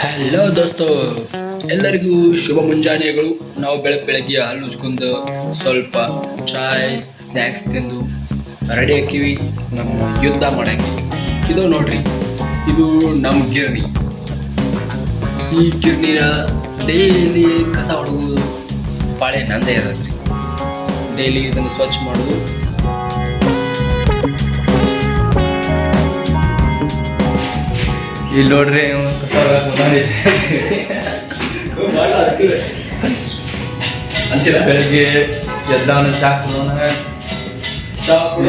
Hello ದೋಸ್ತು. ಎಲ್ಲರಿಗೂ ಶುಭ ಮುಂಜಾನೆಗಳು. ನಾವು ಬೆಳಗ್ಗೆ ಬೆಳಗ್ಗೆ ಹಾಲು ಸ್ವಲ್ಪ ಚಾಯ್ ಸ್ನ್ಯಾಕ್ಸ್ ತಿಂದು ರೆಡಿ ಹಾಕಿವಿ. ನಮ್ಮ ಯುದ್ಧ ಮಾಡಕ್ಕೆ. ಇದು ನೋಡ್ರಿ, ಇದು ನಮ್ಮ ಗಿರಣಿ ಈ ಗಿರಣಿನ ಡೈಲಿ ಕಸ ಹೊಡೆದು ಪಾಳೆ ನಂದೇ ಇರೋದ್ರಿ. ಡೈಲಿ ಇದನ್ನು ಸ್ವಚ್ಛ ಮಾಡೋದು. ಇಲ್ಲಿ ನೋಡ್ರಿ. ಬೆಳಗ್ಗೆ ಎದ್ದಾವನ ಚಾ ಕುಡೋನ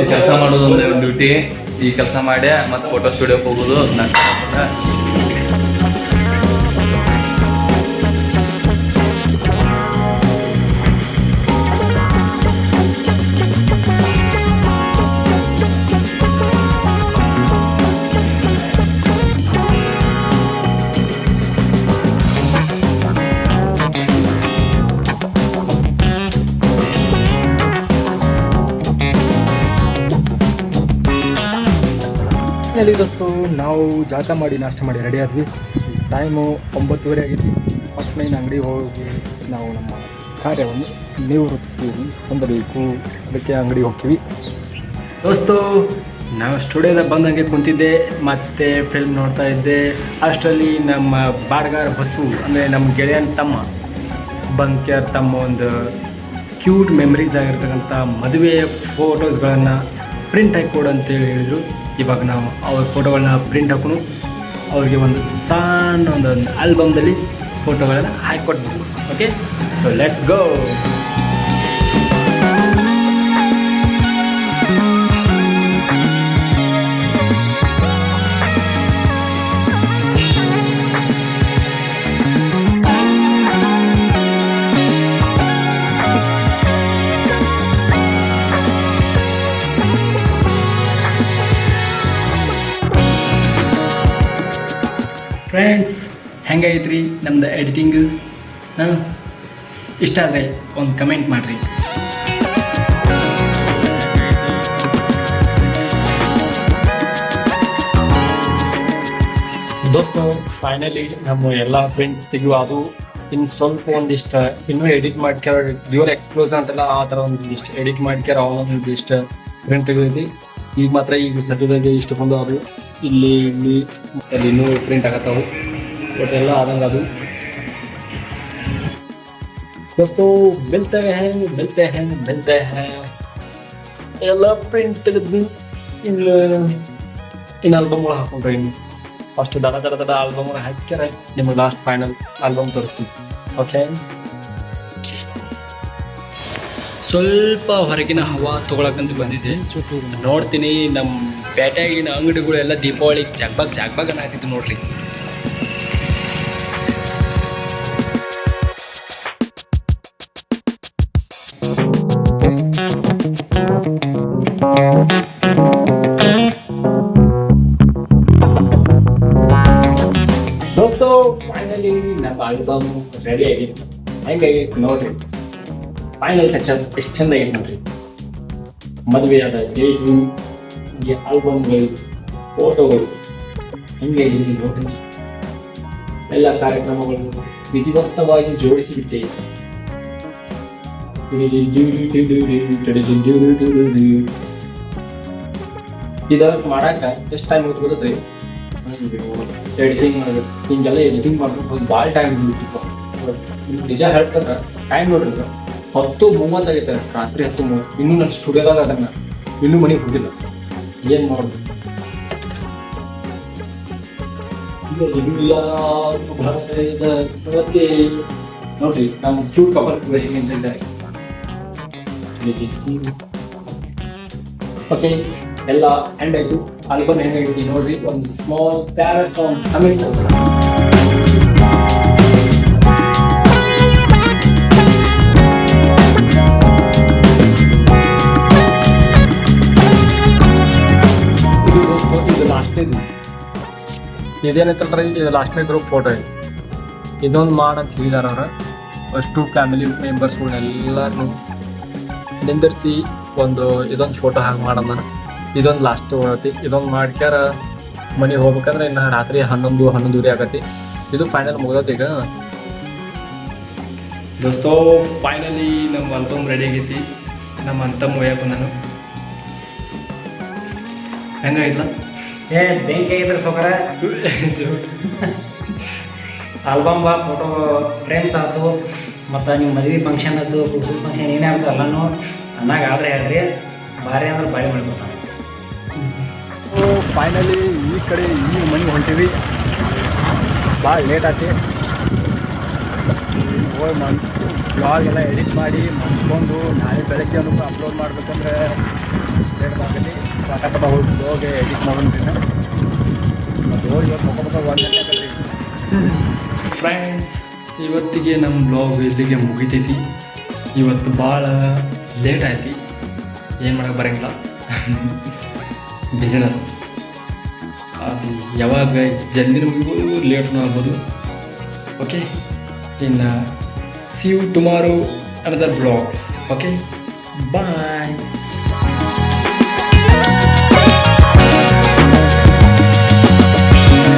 ಕೆಲಸ ಮಾಡೋದು ಒಂದೇ ಒಂದು ಡ್ಯೂಟಿ ಈ ಕೆಲಸ ಮಾಡಿ ಮತ್ತೆ ಫೋಟೋ ಸ್ಟುಡಿಯೋಗೆ ಹೋಗೋದು ನಾಷ್ಟ ಹೇಳಿ ದೋಸ್ತು, ನಾವು ಜಾತ ಮಾಡಿ ನಾಷ್ಟ ಮಾಡಿ ರೆಡಿ ಆದ್ವಿ. ಟೈಮು ಒಂಬತ್ತುವರೆ ಆಗಿತ್ತು ಫಸ್ಟ್ ಮೈನ್ ಅಂಗಡಿ ಹೋಗಿ ನಾವು ನಮ್ಮ ಕಾರ್ಯವನ್ನು ನಿವೃತ್ತಿ ಹೊಂದಬೇಕು. ಅದಕ್ಕೆ ಅಂಗಡಿ ಹೋಗ್ತೀವಿ. ದೋಸ್ತು, ನಾವು ಸ್ಟುಡಿಯೋದಾಗ ಬಂದಂಗೆ ಕುಂತಿದ್ದೆ, ಮತ್ತು ಫಿಲ್ಮ್ ನೋಡ್ತಾ ಇದ್ದೆ. ಅಷ್ಟರಲ್ಲಿ ನಮ್ಮ ಬಾಡ್ಗಾರ ಬಸ್ಸು ಅಂದರೆ ನಮ್ಮ ಗೆಳೆಯನ ತಮ್ಮ, ಬಂಕ್ಯಾರ್ ತಮ್ಮ ಒಂದು ಕ್ಯೂಟ್ ಮೆಮರೀಸ್ ಆಗಿರ್ತಕ್ಕಂಥ ಮದುವೆಯ ಫೋಟೋಸ್ಗಳನ್ನು ಪ್ರಿಂಟ್ ಹಾಕಿ ಕೊಡು ಅಂತೇಳಿ ಹೇಳಿದರು. ಇವಾಗ ನಾವು ಅವ್ರ ಫೋಟೋಗಳನ್ನ ಪ್ರಿಂಟ್ ಹಾಕೊಂಡು ಅವ್ರಿಗೆ ಒಂದು ಸಣ್ಣ ಒಂದು ಆಲ್ಬಮ್ದಲ್ಲಿ ಫೋಟೋಗಳನ್ನು ಹಾಕಿ okay so let's go friends ಹೆಂಗೈತ್ರಿ ನಮ್ದು ಎಡಿಟಿಂಗ್ ಹಾಂ? ಇಷ್ಟ ಆದರೆ ಒಂದು ಕಮೆಂಟ್ ಮಾಡಿರಿ. ದೋಸ್ತು ಫೈನಲಿ ನಮ್ಮ ಎಲ್ಲ ಪ್ರಿಂಟ್ ತೆಗೆಯುವ ಅದು ಇನ್ನು ಸ್ವಲ್ಪ ಒಂದಿಷ್ಟು, ಇನ್ನೂ ಎಡಿಟ್ ಮಾಡ್ಕ್ಯಾರ ಡ್ಯೂರ್ ಎಕ್ಸ್ಪ್ಲೋಸ್ ಅಂತಲ್ಲ ಆ ಥರ ಒಂದಿಷ್ಟು ಎಡಿಟ್ ಮಾಡ್ಕ್ಯಾರ ಅವನೊಂದಿಷ್ಟು ಪ್ರಿಂಟ್ ತೆಗೆದೈತಿ ಈಗ ಮಾತ್ರ ಈಗ ಸದ್ಯದಾಗ ಇಷ್ಟು ಬಂದು ಅದು ಇಲ್ಲಿ ಇಲ್ಲಿ ಮತ್ತೆ ಅಲ್ಲಿ ಇನ್ನೂ ಪ್ರಿಂಟ್ ಆಗತ್ತಾವು. ಬಟ್ ಎಲ್ಲ ಆದಂಗೆ ಅದು. ದೋಸ್ತು ಬೆಲ್ತೆ ಹ್ಯಾ ಬೆಲ್ತೆ ಹ್ಯಾ ಬೆಲ್ತೆ ಹ್ಯಾ ಎಲ್ಲ ಪ್ರಿಂಟ್ ತೆಗೆದ್ವಿ ಇನ್ನು ಇನ್ನು ಆಲ್ಬಮ್ ಒಳಗೆ ಹಾಕೊಂಡ್ರಿ ಇನ್ನು. ಅಷ್ಟು ದಡ ದಡ ದಡ ಆಲ್ಬಮ್ ಒಳಗೆ ಹಾಕ್ಯಾರ. ನಿಮಗೆ ಲಾಸ್ಟ್ ಫೈನಲ್ ಆಲ್ಬಮ್ ತೋರಿಸ್ತೀವಿ ಓಕೆ ಸ್ವಲ್ಪ ಹೊರಗಿನ ಹವಾ ತಗೊಳಕಂತ ಬಂದಿದ್ದೆ. ನೋಡ್ತೀನಿ ನಮ್ಮ ಪೇಟೆಗಿನ ಅಂಗಡಿಗಳು ಎಲ್ಲ ದೀಪಾವಳಿಗೆ ಜಗ್ಬಾಗ್ ಜಗ್ಬಾಗ್ ಅನ್ನತ್ತಿದ್ದು ನೋಡ್ರಿ. ಫೈನಲಿ ನಮ್ಮ ಆಲ್ಬಮ್ ರೆಡಿ ಆಗಿತ್ತು ಹೆಂಗಾಗಿತ್ತು ನೋಡ್ರಿ. ಫೈನಲ್ ಟಚ್ ಅಪ್ ಎಷ್ಟು ಚಂದ ಆಗಿತ್ತು ನೋಡ್ರಿ. ಮದುವೆಯಾದ ಡೇಟು ಹೀಗೆ ಆಲ್ಬಮ್ಗಳು ಫೋಟೋಗಳು ಹೀಗೆ ಇಲ್ಲಿ ನೋಡಿ ಎಲ್ಲ ಕಾರ್ಯಕ್ರಮಗಳು ವಿಧಿವತ್ತವಾಗಿ ಜೋಡಿಸಿಬಿಟ್ಟೆ. ಇದ ಮಾಡಾಕ ಎಷ್ಟು ಟೈಮ್ ಗೊತ್ತದ್ರಿ ಎಡಿಟಿಂಗ್ ಮಾಡೋದು ಹಿಂಗೆಲ್ಲ ಎಡಿಟಿಂಗ್ ಮಾಡ್ಬೇಕು. ಭಾಳ ಟೈಮ್ ನಿಜ ಹೇಳ್ತಾರೆ ಟೈಮ್ ನೋಡ್ರಿ. ಹತ್ತು ಮೂವತ್ತಾಗೈತೆ ರಾತ್ರಿ ಹತ್ತು ಮೂವತ್ತು ಇನ್ನೂ ನನ್ನ ಸ್ಟುಡಿಯೋದಾಗ ಅದನ್ನ. ಇನ್ನೂ ಮನೆಗೆ ಹೋಗಿಲ್ಲ. ಏನು ಮಾಡೋದು? ನೋಡ್ರಿ ನಮ್ಮ ಕ್ಯೂಟ್ ಕಪಲ್ ಹೆಂಗಿದ್ದಾರೆ ಓಕೆ, ಎಲ್ಲ ಎಂಡ್ ಆಯ್ತು. ಆಲ್ಬಮ್ ಹೆಂಗಿ ನೋಡ್ರಿ, ಒಂದು ಸ್ಮಾಲ್ ಪ್ಯಾರಸ್ ಸಾಂಗ್ ಕಮೆಂಟ್ ಇದು. ಲಾಸ್ಟ್ನೇದು ಇದೇನೈತಲ್ರಿ ಇದು ಲಾಸ್ಟ್ನೇ ಗ್ರೂಪ್ ಫೋಟೋ ಇದೆ. ಇದೊಂದು ಮಾಡಂತ ಹೇಳಿದಾರ ಅವ್ರ. ಅಷ್ಟು ಫ್ಯಾಮಿಲಿ ಮೆಂಬರ್ಸ್ಗಳನ್ನೆಲ್ಲರೂ ನಿಂದಿರಿಸಿ ಒಂದು ಇದೊಂದು ಫೋಟೋ ಹಾಗೆ ಮಾಡಮ್ಮ ಇದೊಂದು ಲಾಸ್ಟ್ ಐತಿ ಇದೊಂದು ಮಾಡ್ಕ್ಯಾರ ಮನೆಗೆ ಹೋಗ್ಬೇಕಂದ್ರೆ ಇನ್ನು ರಾತ್ರಿ ಹನ್ನೊಂದು, ಹನ್ನೊಂದುವರೆ ಆಗತಿ. ಇದು ಫೈನಲ್ ಮುಗ್ದತಿ ಈಗ. ದೋಸ್ತೋ ಫೈನಲಿ ನಮ್ಮ ಅಂತಮ್ ರೆಡಿ ಆಗೈತಿ. ನಮ್ಮ ಅಂತ ಮೂಯಪ್ಪ ನಾನು ಹೆಂಗಾಗಿಲ್ಲ ಏ, ಬೆಂಕಿ ಆಗಿದ್ರೆ ಆಲ್ಬಮ್ ಬಾ ಫೋಟೋ ಫ್ರೇಮ್ಸ್ ಆಯ್ತು ಮತ್ತು ನಿಮ್ಮ ಮದುವೆ ಫಂಕ್ಷನ್ ಆಯ್ತು ಕುಡ್ಸು ಫಂಕ್ಷನ್ ಏನೇ ಆಯ್ತು ಎಲ್ಲನೂ ಅನ್ನಾಗ ಆರ್ಡ್ರ್ ಹೇಳ್ರಿ, ಭಾರಿ ಅಂದ್ರೆ ಭಾರಿ ಮಾಡ್ಕೊತಾನೆ ಫೈನಲಿ ಈ ಕಡೆ ಈ ಮನೆ ಹೊಂಟೀವಿ. ಭಾಳ ಲೇಟ್ ಆಯ್ತು ಹೋಗಿ ಮನ್ ಬ್ಲಾಗ್ ಎಲ್ಲ ಎಡಿಟ್ ಮಾಡಿ ಮನ್ಕೊಂಡು ನಾಳೆ ಬೆಳಗ್ಗೆ ಅನ್ನೋದು ಅಪ್ಲೋಡ್ ಮಾಡ್ಬೇಕಂದ್ರೆ ಪಟ ಹೋಗಿ ಎಡಿಟ್ ಮಾಡೋದ್ರಿಂದ ಮತ್ತು ಹೋಗಿ ಫ್ರೆಂಡ್ಸ್ ಇವತ್ತಿಗೆ ನಮ್ಮ ಬ್ಲಾಗ್ ಇಲ್ಲಿಗೆ ಮುಗಿತೈತಿ. ಇವತ್ತು ಭಾಳ ಲೇಟ್ ಆಯ್ತಿ. ಏನು ಮಾಡೋಕೆ ಬರೋಂಗಿಲ್ಲ. ಬಿಸ್ನೆಸ್ ಅದು ಯಾವಾಗ ಜಲ್ದಿನೂ ಮುಗಿಬೋದು ಲೇಟ್ನೂ ಆಗ್ಬೋದು. ಓಕೆ ಇನ್ನು see you tomorrow another blogs okay bye